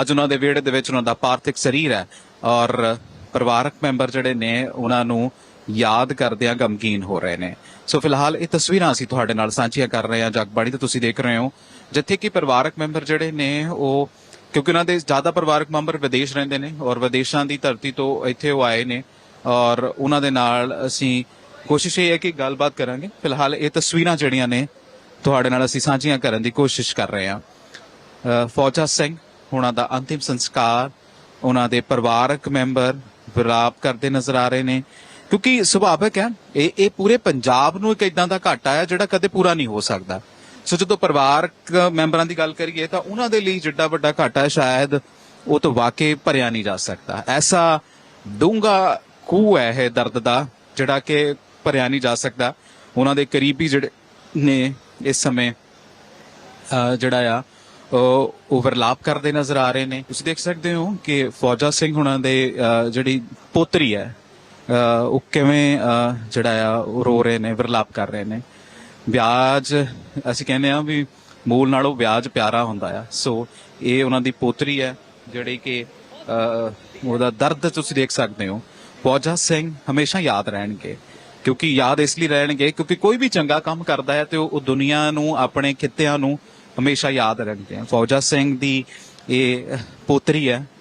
ਅੱਜ ਉਹਨਾਂ ਦੇ ਵਿਹੜੇ ਦੇ ਵਿੱਚ ਉਹਨਾਂ ਦਾ ਪਾਰਥਿਕ ਸਰੀਰ ਹੈ ਔਰ ਪਰਿਵਾਰਕ ਮੈਂਬਰ ਜਿਹੜੇ ਨੇ, ਉਹਨਾਂ ਨੂੰ ਯਾਦ ਕਰਦਿਆਂ ਗਮਗੀਨ ਹੋ ਰਹੇ ਨੇ। ਸੋ ਫਿਲਹਾਲ ਇਹ ਤਸਵੀਰਾਂ ਅਸੀਂ ਤੁਹਾਡੇ ਨਾਲ ਸਾਂਝੀਆਂ ਕਰ ਰਹੇ ਹਾਂ ਜਗਬਾਣੀ ਤੇ ਤੁਸੀਂ ਦੇਖ ਰਹੇ ਹੋ, ਜਿੱਥੇ ਕਿ ਪਰਿਵਾਰਕ ਮੈਂਬਰ ਜਿਹੜੇ ਨੇ, ਉਹ ਕਿਉਂਕਿ ਉਹਨਾਂ ਦੇ ਜ਼ਿਆਦਾ ਪਰਿਵਾਰਕ ਮੈਂਬਰ ਵਿਦੇਸ਼ ਰਹਿੰਦੇ ਨੇ ਔਰ ਵਿਦੇਸ਼ਾਂ ਦੀ ਧਰਤੀ ਤੋਂ ਇੱਥੇ ਉਹ ਆਏ ਨੇ ਔਰ ਉਹਨਾਂ ਦੇ ਨਾਲ ਅਸੀਂ ਕੋਸ਼ਿਸ਼ ਇਹ ਹੈ ਕਿ ਗੱਲਬਾਤ ਕਰਾਂਗੇ। ਫਿਲਹਾਲ ਇਹ ਤਸਵੀਰਾਂ ਜਿਹੜੀਆਂ ਨੇ, ਤੁਹਾਡੇ ਨਾਲ ਅਸੀਂ ਸਾਂਝੀਆਂ ਕਰਨ ਦੀ ਕੋਸ਼ਿਸ਼ ਕਰ ਰਹੇ ਹਾਂ। ਫੌਜਾ ਸਿੰਘ ਉਹਨਾਂ ਦਾ ਅੰਤਿਮ ਸੰਸਕਾਰ, ਉਹਨਾਂ ਦੇ ਪਰਿਵਾਰਕ ਮੈਂਬਰ ਵਿਲਾਪ ਕਰਦੇ ਨਜ਼ਰ ਆ ਰਹੇ ਨੇ। ਕਿਉਂਕਿ ਸੁਭਾਵਿਕ ਹੈ, ਇਹ ਇਹ ਪੂਰੇ ਪੰਜਾਬ ਨੂੰ ਇੱਕ ਇਦਾਂ ਦਾ ਘਾਟਾ ਹੈ ਜਿਹੜਾ ਕਦੇ ਪੂਰਾ ਨਹੀਂ ਹੋ ਸਕਦਾ। ਸੋ ਜਦੋਂ ਪਰਿਵਾਰਕ ਮੈਂਬਰਾਂ ਦੀ ਗੱਲ ਕਰੀਏ ਤਾਂ ਉਹਨਾਂ ਦੇ ਲਈ ਜਿੱਡਾ ਵੱਡਾ ਘਾਟਾ ਹੈ ਸ਼ਾਇਦ ਉਹ ਤੋਂ ਵਾਕਈ ਭਰਿਆ ਨਹੀਂ ਜਾ ਸਕਦਾ। ਐਸਾ ਡੂੰਘਾ ਖੂਹ ਹੈ ਇਹ ਦਰਦ ਦਾ, ਜਿਹੜਾ ਕਿ ਭਰਿਆ ਨਹੀਂ ਜਾ ਸਕਦਾ। ਉਹਨਾਂ ਦੇ ਕਰੀਬੀ ਜਿਹੜੇ ਨੇ ਇਸ ਸਮੇਂ ਅਹ ਜਿਹੜਾ ਆ ਓਵਰਲਾਪ ਕਰਦੇ ਨਜ਼ਰ ਆ ਰਹੇ ਨੇ। ਤੁਸੀਂ ਦੇਖ ਸਕਦੇ ਹੋ ਕਿ ਫੌਜਾ ਸਿੰਘ ਹੁਣਾਂ ਦੇ ਜਿਹੜੀ ਪੋਤਰੀ ਹੈ ਉਹ ਕਿਵੇਂ ਜਿਹੜਾ ਆ, ਉਹ ਰੋ ਰਹੇ ਨੇ ਵਰਲਾਪ ਕਰ ਰਹੇ ਨੇ। ਵਿਆਜ, ਅਸੀਂ ਕਹਿੰਦੇ ਆ ਵੀ ਮੂਲ ਨਾਲੋਂ ਵਿਆਜ ਪਿਆਰਾ ਹੁੰਦਾ ਆ। ਸੋ ਇਹ ਉਹਨਾਂ ਦੀ ਪੋਤਰੀ ਹੈ, ਜਿਹੜੀ ਕਿ ਉਹਦਾ ਦਰਦ ਤੁਸੀਂ ਦੇਖ ਸਕਦੇ ਹੋ। ਫੌਜਾ ਸਿੰਘ ਹਮੇਸ਼ਾ ਯਾਦ ਰਹਿਣਗੇ, ਕਿਉਂਕਿ ਯਾਦ ਇਸ ਲਈ ਰਹਿਣਗੇ ਕਿਉਂਕਿ ਕੋਈ ਵੀ ਚੰਗਾ ਕੰਮ ਕਰਦਾ ਹੈ ਤੇ ਉਹ ਉਹ ਦੁਨੀਆ ਨੂੰ, ਆਪਣੇ ਖਿੱਤਿਆਂ ਨੂੰ ਹਮੇਸ਼ਾ ਯਾਦ ਰੱਖਦੇ ਆ। ਫੌਜਾ ਸਿੰਘ ਦੀ ਇਹ ਪੋਤਰੀ ਹੈ